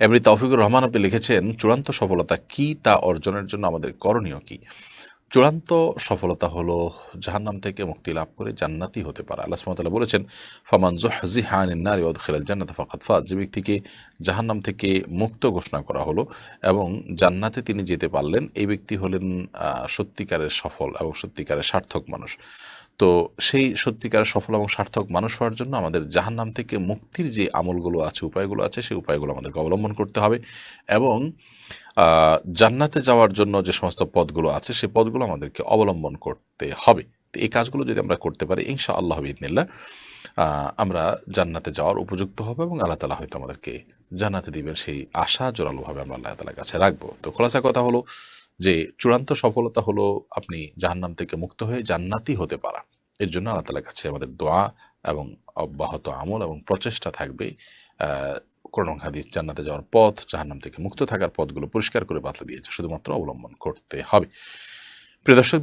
এমনি তৌফিকুর রহমান আপনি লিখেছেন, চূড়ান্ত সফলতা কি তা অর্জনের জন্য আমাদের করণীয় কি? চূড়ান্ত সফলতা হলো জাহান্নাম থেকে মুক্তি লাভ করে জান্নাতি হতে পারে। আল্লাহ সুবহানাহু বলেছেন, ফামান জুহজিহা আনিন নারি ওয়াদখিলাল জান্নাত ফাকাদ ফাজ যে ব্যক্তিকে জাহান্নাম থেকে মুক্ত ঘোষণা করা হলো এবং জান্নাতে তিনি যেতে পারলেন, এই ব্যক্তি হলেন সত্যিকারের সফল এবং সত্যিকারের সার্থক মানুষ। তো সেই সত্যিকারের সফল এবং সার্থক মানুষ হওয়ার জন্য আমাদের জাহান্নাম থেকে মুক্তির যে আমলগুলো আছে, উপায়গুলো আছে, সেই উপায়গুলো আমাদেরকে অবলম্বন করতে হবে এবং জান্নাতে যাওয়ার জন্য যে সমস্ত পদগুলো আছে সেই পদগুলো আমাদেরকে অবলম্বন করতে হবে। তো এই কাজগুলো যদি আমরা করতে পারি ইনশা আল্লাহ ইদনিল্লা আমরা জান্নাতে যাওয়ার উপযুক্ত হবে এবং আল্লাহ তালা হয়তো আমাদেরকে জান্নাতে দিবেন সেই আশা জোরালোভাবে আমরা আল্লাহ তালার কাছে রাখব। তো খোলাসা কথা হলো যে চূড়ান্ত সফলতা হলো আপনি জাহান্নাম থেকে মুক্ত হয়ে জান্নাতি হতে পারা। এর জন্য আল্লাহ তালার কাছে আমাদের দোয়া এবং অব্যাহত আমল এবং প্রচেষ্টা থাকবে। করোনা হাদিস জান্নাতে যাওয়ার পথ, জাহান্নাম থেকে মুক্ত থাকার পথগুলো পরিষ্কার করে বাতলে দিয়েছে। শুধুমাত্র অবলম্বন করতে হবে। প্রিয় দর্শক